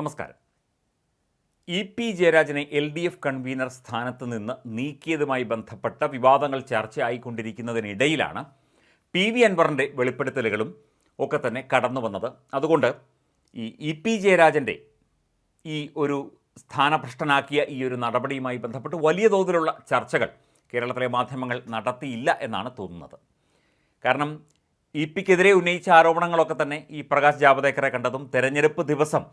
നമസ്കാരം. E P ജയരാജനെ L D F convener സ്ഥാനത്ത് നിന്ന് നീക്കിയതുമായി ബന്ധപ്പെട്ട വിവാദങ്ങൾ ചർച്ചയായിക്കൊണ്ടിരിക്കുന്നതിനിടയിലാണ് പി വി അൻവറിന്റെ വെളിപ്പെടുത്തലുകളും ഒക്കെ തന്നെ കടന്നു വന്നത്. അതുകൊണ്ട് ഈ ഇ പി ജയരാജന്റെ ഈ ഒരു സ്ഥാനഭ്രഷ്ടനാക്കിയ ഈ ഒരു നടപടിയുമായി ബന്ധപ്പെട്ട് വലിയ തോതിലുള്ള ചർച്ചകൾ കേരളത്തിലെ മാധ്യമങ്ങൾ നടത്തിയില്ല എന്നാണ് തോന്നുന്നത്. കാരണം ഇ പിക്കെതിരെ ഉന്നയിച്ച ആരോപണങ്ങളൊക്കെ തന്നെ ഈ പ്രകാശ് ജാവദേക്കറെ കണ്ടതും തെരഞ്ഞെടുപ്പ് ദിവസം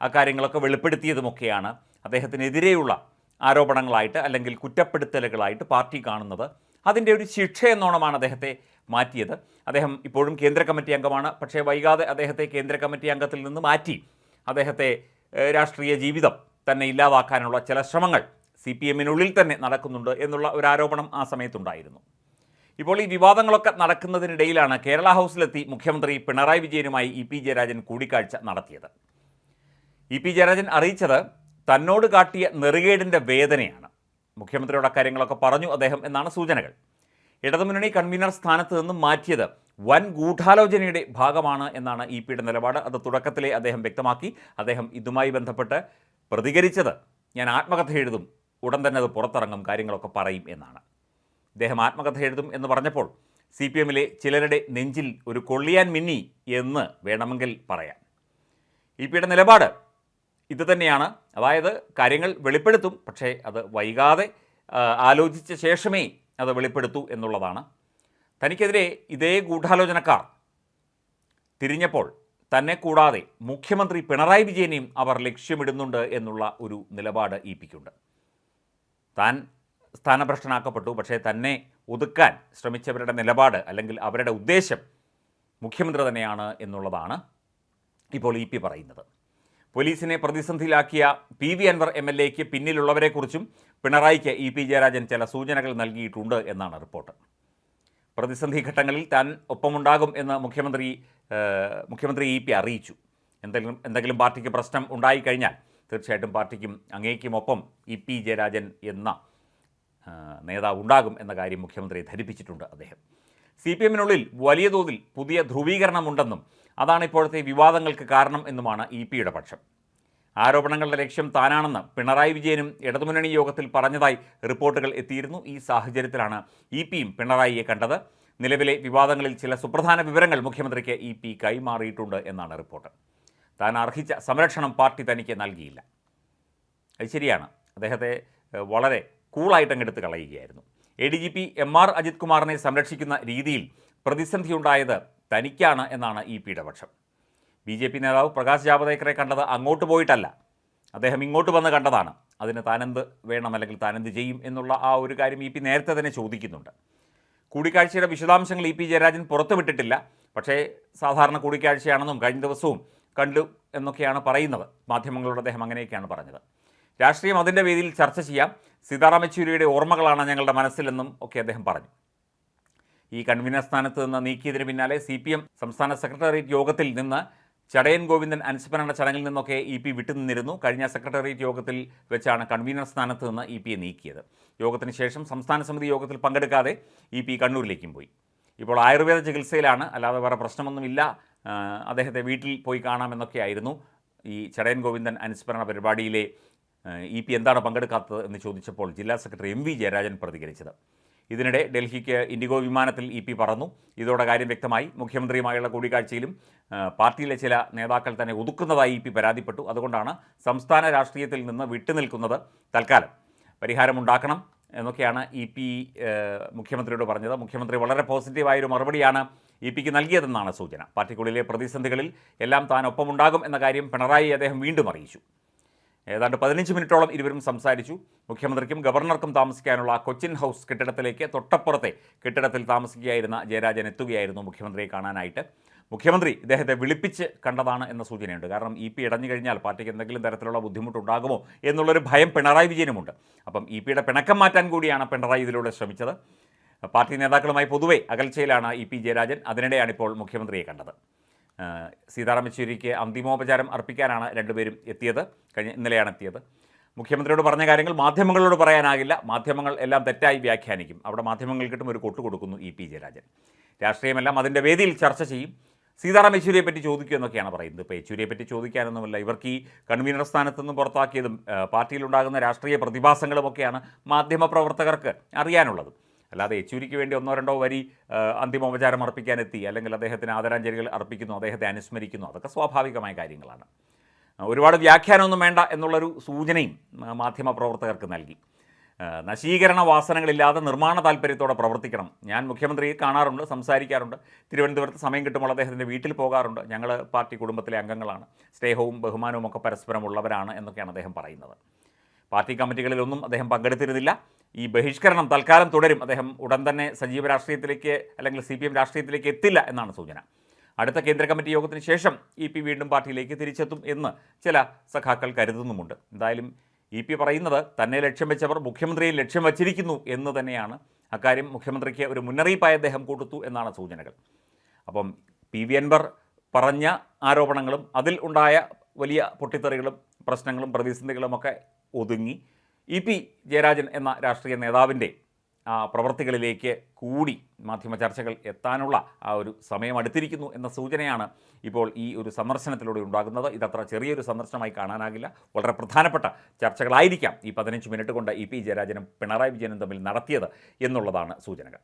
ആ കാര്യങ്ങളൊക്കെ വെളിപ്പെടുത്തിയതുമൊക്കെയാണ് അദ്ദേഹത്തിനെതിരെയുള്ള ആരോപണങ്ങളായിട്ട് അല്ലെങ്കിൽ കുറ്റപ്പെടുത്തലുകളായിട്ട് പാർട്ടി കാണുന്നത്. അതിന്റെ ഒരു ശിക്ഷ എന്നോണമാണ് അദ്ദേഹത്തെ മാറ്റിയത്. അദ്ദേഹം ഇപ്പോഴും കേന്ദ്ര കമ്മിറ്റി അംഗമാണ്. പക്ഷേ വൈകാതെ അദ്ദേഹത്തെ കേന്ദ്ര കമ്മിറ്റി അംഗത്തിൽ നിന്ന് മാറ്റി അദ്ദേഹത്തെ രാഷ്ട്രീയ ജീവിതം തന്നെ ഇല്ലാതാക്കാനുള്ള ചില ശ്രമങ്ങൾ സി പി എമ്മിനുള്ളിൽ തന്നെ നടക്കുന്നുണ്ട് എന്നുള്ള ഒരു ആരോപണം ആ സമയത്തുണ്ടായിരുന്നു. ഇപ്പോൾ ഈ വിവാദങ്ങളൊക്കെ നടക്കുന്നതിനിടയിലാണ് കേരള ഹൗസിലെത്തി മുഖ്യമന്ത്രി പിണറായി വിജയനുമായി ഇ പി ജയരാജൻ കൂടിക്കാഴ്ച നടത്തിയത്. ഇ പി ജയരാജൻ അറിയിച്ചത് തന്നോട് കാട്ടിയ നെറുകേടിന്റെ വേദനയാണ്. മുഖ്യമന്ത്രിയുടെ കാര്യങ്ങളൊക്കെ പറഞ്ഞു അദ്ദേഹം എന്നാണ് സൂചനകൾ. ഇടതുമുന്നണി കൺവീനർ സ്ഥാനത്ത് നിന്നും മാറ്റിയത് വൻ ഗൂഢാലോചനയുടെ ഭാഗമാണ് എന്നാണ് ഇ പിയുടെ നിലപാട്. അത് തുടക്കത്തിലെ അദ്ദേഹം വ്യക്തമാക്കി. അദ്ദേഹം ഇതുമായി ബന്ധപ്പെട്ട് പ്രതികരിച്ചത് ഞാൻ ആത്മകഥ എഴുതും ഉടൻ തന്നെ അത് പുറത്തിറങ്ങും കാര്യങ്ങളൊക്കെ പറയും എന്നാണ്. ഇദ്ദേഹം ആത്മകഥ എഴുതും എന്ന് പറഞ്ഞപ്പോൾ സി പി എമ്മിലെ ചിലരുടെ നെഞ്ചിൽ ഒരു കൊള്ളിയാൻ മിന്നി എന്ന് വേണമെങ്കിൽ പറയാം. ഇ പിയുടെ നിലപാട് ഇത് തന്നെയാണ്. അതായത് കാര്യങ്ങൾ വെളിപ്പെടുത്തും പക്ഷേ അത് വൈകാതെ ആലോചിച്ച ശേഷമേ അത് വെളിപ്പെടുത്തൂ എന്നുള്ളതാണ്. തനിക്കെതിരെ ഇതേ ഗൂഢാലോചനക്കാർ തിരിഞ്ഞപ്പോൾ തന്നെ കൂടാതെ മുഖ്യമന്ത്രി പിണറായി വിജയനെയും അവർ ലക്ഷ്യമിടുന്നുണ്ട് എന്നുള്ള ഒരു നിലപാട് ഇ പിക്കുണ്ട് താൻ സ്ഥാനഭ്രഷ്ടനാക്കപ്പെട്ടു പക്ഷേ തന്നെ ഒതുക്കാൻ ശ്രമിച്ചവരുടെ നിലപാട് അല്ലെങ്കിൽ അവരുടെ ഉദ്ദേശം മുഖ്യമന്ത്രി തന്നെയാണ് എന്നുള്ളതാണ് ഇപ്പോൾ ഇ പി പറയുന്നത്. പോലീസിനെ പ്രതിസന്ധിയിലാക്കിയ P V Anvar M L എക്ക് പിന്നിലുള്ളവരെക്കുറിച്ചും പിണറായിക്ക് ഇ പി ജയരാജൻ ചില സൂചനകൾ നൽകിയിട്ടുണ്ട് എന്നാണ് റിപ്പോർട്ട്. പ്രതിസന്ധി ഘട്ടങ്ങളിൽ താൻ ഒപ്പമുണ്ടാകും എന്ന് മുഖ്യമന്ത്രി മുഖ്യമന്ത്രി ഇ പി അറിയിച്ചു. എന്തെങ്കിലും എന്തെങ്കിലും പാർട്ടിക്ക് പ്രശ്നം ഉണ്ടായിക്കഴിഞ്ഞാൽ തീർച്ചയായിട്ടും പാർട്ടിക്കും അങ്ങേക്കും ഒപ്പം ഇ പി ജയരാജൻ എന്ന നേതാവ് ഉണ്ടാകും എന്ന കാര്യം മുഖ്യമന്ത്രി ധരിപ്പിച്ചിട്ടുണ്ട് അദ്ദേഹം. സി പി എമ്മിനുള്ളിൽ വലിയ തോതിൽ പുതിയ ധ്രുവീകരണമുണ്ടെന്നും അതാണ് ഇപ്പോഴത്തെ വിവാദങ്ങൾക്ക് കാരണം എന്നുമാണ് ഇ പിയുടെ പക്ഷം. ആരോപണങ്ങളുടെ ലക്ഷ്യം താനാണെന്ന് പിണറായി വിജയനും ഇടതുമുന്നണി യോഗത്തിൽ പറഞ്ഞതായി റിപ്പോർട്ടുകൾ എത്തിയിരുന്നു. ഈ സാഹചര്യത്തിലാണ് ഇ പിയും പിണറായിയെ കണ്ടത്. നിലവിലെ വിവാദങ്ങളിൽ ചില സുപ്രധാന വിവരങ്ങൾ മുഖ്യമന്ത്രിക്ക് ഇ പി കൈമാറിയിട്ടുണ്ട് എന്നാണ് റിപ്പോർട്ട്. താൻ അർഹിച്ച സംരക്ഷണം പാർട്ടി തനിക്ക് നൽകിയില്ല. അത് ശരിയാണ്. അദ്ദേഹത്തെ വളരെ കൂളായിട്ട് അങ്ങെടുത്ത് കളയുകയായിരുന്നു. A D G P M R Ajith കുമാറിനെ സംരക്ഷിക്കുന്ന രീതിയിൽ പ്രതിസന്ധിയുണ്ടായത് തനിക്കാണ് എന്നാണ് ഇ പിയുടെ പക്ഷം. ബി ജെ പി നേതാവ് പ്രകാശ് ജാവദേക്കറെ കണ്ടത് അങ്ങോട്ട് പോയിട്ടല്ല. അദ്ദേഹം ഇങ്ങോട്ട് വന്ന് കണ്ടതാണ്. അതിന് താനെന്ത് വേണം അല്ലെങ്കിൽ താനെന്ത് ചെയ്യും എന്നുള്ള ആ ഒരു കാര്യം ഇ പി നേരത്തെ തന്നെ ചോദിക്കുന്നുണ്ട്. കൂടിക്കാഴ്ചയുടെ വിശദാംശങ്ങൾ ഇ പി ജയരാജൻ പുറത്തുവിട്ടിട്ടില്ല പക്ഷേ സാധാരണ കൂടിക്കാഴ്ചയാണെന്നും കഴിഞ്ഞ ദിവസവും കണ്ടു എന്നൊക്കെയാണ് പറയുന്നത്. മാധ്യമങ്ങളോട് അദ്ദേഹം അങ്ങനെയൊക്കെയാണ് പറഞ്ഞത്. രാഷ്ട്രീയം അതിന്റെ വേദിയിൽ ചർച്ച ചെയ്യാം. സീതാറാം യെച്ചൂരിയുടെ ഓർമ്മകളാണ് ഞങ്ങളുടെ മനസ്സിലെന്നും ഒക്കെ അദ്ദേഹം പറഞ്ഞു. ഈ കൺവീനർ സ്ഥാനത്ത് നിന്ന് നീക്കിയതിന് പിന്നാലെ സി പി എം സംസ്ഥാന സെക്രട്ടേറിയറ്റ് യോഗത്തിൽ നിന്ന് ചടയൻ ഗോവിന്ദൻ അനുസ്മരണ ചടങ്ങിൽ നിന്നൊക്കെ ഇ പി വിട്ടുനിന്നിരുന്നു. കഴിഞ്ഞ സെക്രട്ടേറിയറ്റ് യോഗത്തിൽ വെച്ചാണ് കൺവീനർ സ്ഥാനത്ത് നിന്ന് ഇ പിയെ നീക്കിയത്. യോഗത്തിന് ശേഷം സംസ്ഥാന സമിതി യോഗത്തിൽ പങ്കെടുക്കാതെ ഇ പി കണ്ണൂരിലേക്കും പോയി. ഇപ്പോൾ ആയുർവേദ ചികിത്സയിലാണ്. അല്ലാതെ വേറെ പ്രശ്നമൊന്നുമില്ല. അദ്ദേഹത്തെ വീട്ടിൽ പോയി കാണാമെന്നൊക്കെയായിരുന്നു ഈ ചടയൻ ഗോവിന്ദൻ അനുസ്മരണ പരിപാടിയിലെ ഇ പി എന്താണ് പങ്കെടുക്കാത്തത് എന്ന് ചോദിച്ചപ്പോൾ ജില്ലാ സെക്രട്ടറി എം വി ജയരാജൻ പ്രതികരിച്ചത്. ഇതിനിടെ ഡൽഹിക്ക് ഇൻഡിഗോ വിമാനത്തിൽ ഇ പി പറന്നു. ഇതോടെ കാര്യം വ്യക്തമായി. മുഖ്യമന്ത്രിയുമായുള്ള കൂടിക്കാഴ്ചയിലും പാർട്ടിയിലെ ചില നേതാക്കൾ തന്നെ ഒതുക്കുന്നതായി ഇ പി പരാതിപ്പെട്ടു. അതുകൊണ്ടാണ് സംസ്ഥാന രാഷ്ട്രീയത്തിൽ നിന്ന് വിട്ടുനിൽക്കുന്നത് തൽക്കാലം. പരിഹാരമുണ്ടാക്കണം എന്നൊക്കെയാണ് ഇ പി മുഖ്യമന്ത്രിയോട് പറഞ്ഞത്. മുഖ്യമന്ത്രി വളരെ പോസിറ്റീവായൊരു മറുപടിയാണ് ഇ പിക്ക് നൽകിയതെന്നാണ് സൂചന. പാർട്ടിക്കുള്ളിലെ പ്രതിസന്ധികളിൽ എല്ലാം താൻ ഒപ്പമുണ്ടാകും എന്ന കാര്യം പിണറായി അദ്ദേഹം വീണ്ടും അറിയിച്ചു. ഏതാണ്ട് പതിനഞ്ച് മിനിറ്റോളം ഇരുവരും സംസാരിച്ചു. മുഖ്യമന്ത്രിക്കും ഗവർണർക്കും താമസിക്കാനുള്ള കൊച്ചിൻ ഹൗസ് കെട്ടിടത്തിലേക്ക് തൊട്ടപ്പുറത്തെ കെട്ടിടത്തിൽ താമസിക്കുകയായിരുന്ന ജയരാജൻ എത്തുകയായിരുന്നു മുഖ്യമന്ത്രിയെ കാണാനായിട്ട്. മുഖ്യമന്ത്രി ഇദ്ദേഹത്തെ വിളിപ്പിച്ച് കണ്ടതാണ് എന്ന സൂചനയുണ്ട്. കാരണം ഇ പി ഇടഞ്ഞു കഴിഞ്ഞാൽ പാർട്ടിക്ക് എന്തെങ്കിലും തരത്തിലുള്ള ബുദ്ധിമുട്ടുണ്ടാകുമോ എന്നുള്ളൊരു ഭയം പിണറായി വിജയനുമുണ്ട്. അപ്പം ഇ പിയുടെ പിണക്കം മാറ്റാൻ കൂടിയാണ് പിണറായി ഇതിലൂടെ ശ്രമിച്ചത്. പാർട്ടി നേതാക്കളുമായി പൊതുവെ അകൽച്ചയിലാണ് ഇ പി ജയരാജൻ. അതിനിടെയാണ് ഇപ്പോൾ മുഖ്യമന്ത്രിയെ കണ്ടത്. സീതാറാം യെച്ചൂരിക്ക് അന്തിമോപചാരം അർപ്പിക്കാനാണ് രണ്ടുപേരും എത്തിയത് കഴിഞ്ഞ ഇന്നലെയാണ് എത്തിയത്. മുഖ്യമന്ത്രിയോട് പറഞ്ഞ കാര്യങ്ങൾ മാധ്യമങ്ങളോട് പറയാനാകില്ല. മാധ്യമങ്ങൾ എല്ലാം തെറ്റായി വ്യാഖ്യാനിക്കും. അവിടെ മാധ്യമങ്ങൾ കിട്ടും ഒരു കൊട്ടു കൊടുക്കുന്നു ഇ പി ജയരാജൻ. രാഷ്ട്രീയമെല്ലാം അതിന്റെ വേദിയിൽ ചർച്ച ചെയ്യും. സീതാറാം യെച്ചൂരിയെ പറ്റി ചോദിക്കുക എന്നൊക്കെയാണ് പറയുന്നത്. ഇപ്പോൾ യെച്ചൂരിയെ പറ്റി ചോദിക്കാനൊന്നുമില്ല. ഇവർക്ക് ഈ കൺവീനർ സ്ഥാനത്ത് നിന്ന് പുറത്താക്കിയതും പാർട്ടിയിലുണ്ടാകുന്ന രാഷ്ട്രീയ പ്രതിഭാസങ്ങളുമൊക്കെയാണ് മാധ്യമപ്രവർത്തകർക്ക് അറിയാനുള്ളത്. അല്ലാതെ യെച്ചൂരിക്ക് വേണ്ടി ഒന്നോ രണ്ടോ വരി അന്തിമോപചാരം അർപ്പിക്കാനെത്തി അല്ലെങ്കിൽ അദ്ദേഹത്തിന് ആദരാഞ്ജലികൾ അർപ്പിക്കുന്നു അദ്ദേഹത്തെ അനുസ്മരിക്കുന്നു അതൊക്കെ സ്വാഭാവികമായ കാര്യങ്ങളാണ്. ഒരുപാട് വ്യാഖ്യാനമൊന്നും വേണ്ട എന്നുള്ളൊരു സൂചനയും മാധ്യമ മാധ്യമപ്രവർത്തകർക്ക് നൽകി. നശീകരണ വാസനകളില്ലാതെ നിർമ്മാണ താല്പര്യത്തോടെ പ്രവർത്തിക്കണം. ഞാൻ മുഖ്യമന്ത്രിയെ കാണാറുണ്ട് സംസാരിക്കാറുണ്ട്. തിരുവനന്തപുരത്ത് സമയം കിട്ടുമ്പോൾ അദ്ദേഹത്തിന്റെ വീട്ടിൽ പോകാറുണ്ട്. ഞങ്ങൾ പാർട്ടി കുടുംബത്തിലെ അംഗങ്ങളാണ്. സ്നേഹവും ബഹുമാനവും ഒക്കെ പരസ്പരമുള്ളവരാണ് എന്നൊക്കെയാണ് അദ്ദേഹം പറയുന്നത്. പാർട്ടി കമ്മിറ്റികളിലൊന്നും അദ്ദേഹം പങ്കെടുത്തിരുന്നില്ല. ഈ ബഹിഷ്കരണം തൽക്കാലം തുടരും. അദ്ദേഹം ഉടൻ തന്നെ സജീവ രാഷ്ട്രീയത്തിലേക്ക് അല്ലെങ്കിൽ സി പി എം രാഷ്ട്രീയത്തിലേക്ക് എത്തില്ല എന്നാണ് സൂചന. അടുത്ത കേന്ദ്ര കമ്മിറ്റി യോഗത്തിന് ശേഷം ഇ പി വീണ്ടും പാർട്ടിയിലേക്ക് തിരിച്ചെത്തും എന്ന് ചില സഖാക്കൾ കരുതുന്നുമുണ്ട്. എന്തായാലും ഇ പി പറയുന്നത് തന്നെ ലക്ഷ്യം വെച്ചവർ മുഖ്യമന്ത്രിയെ ലക്ഷ്യം വച്ചിരിക്കുന്നു എന്ന് തന്നെയാണ്. അക്കാര്യം മുഖ്യമന്ത്രിക്ക് ഒരു മുന്നറിയിപ്പായി അദ്ദേഹം കൊടുത്തു എന്നാണ് സൂചനകൾ. അപ്പം പി വി അൻവർ പറഞ്ഞ ആരോപണങ്ങളും അതിൽ ഉണ്ടായ വലിയ പൊട്ടിത്തെറികളും പ്രശ്നങ്ങളും പ്രതിസന്ധികളുമൊക്കെ ഒതുങ്ങി ഇ പി ജയരാജൻ എന്ന രാഷ്ട്രീയ നേതാവിന്റെ പ്രവർത്തികളിലേക്ക് കൂടി മാധ്യമ ചർച്ചകൾ എത്താനുള്ള ആ ഒരു സമയം അടുത്തിരിക്കുന്നു എന്ന സൂചനയാണ് ഇപ്പോൾ ഈ ഒരു സന്ദർശനത്തിലൂടെ ഉണ്ടാകുന്നത്. ഇതത്ര ചെറിയൊരു സന്ദർശനമായി കാണാനാകില്ല. വളരെ പ്രധാനപ്പെട്ട ചർച്ചകളായിരിക്കാം ഈ പതിനഞ്ച് മിനിറ്റ് കൊണ്ട് ഇ പി ജയരാജനും പിണറായി വിജയനും തമ്മിൽ നടത്തിയത് എന്നുള്ളതാണ് സൂചനകൾ.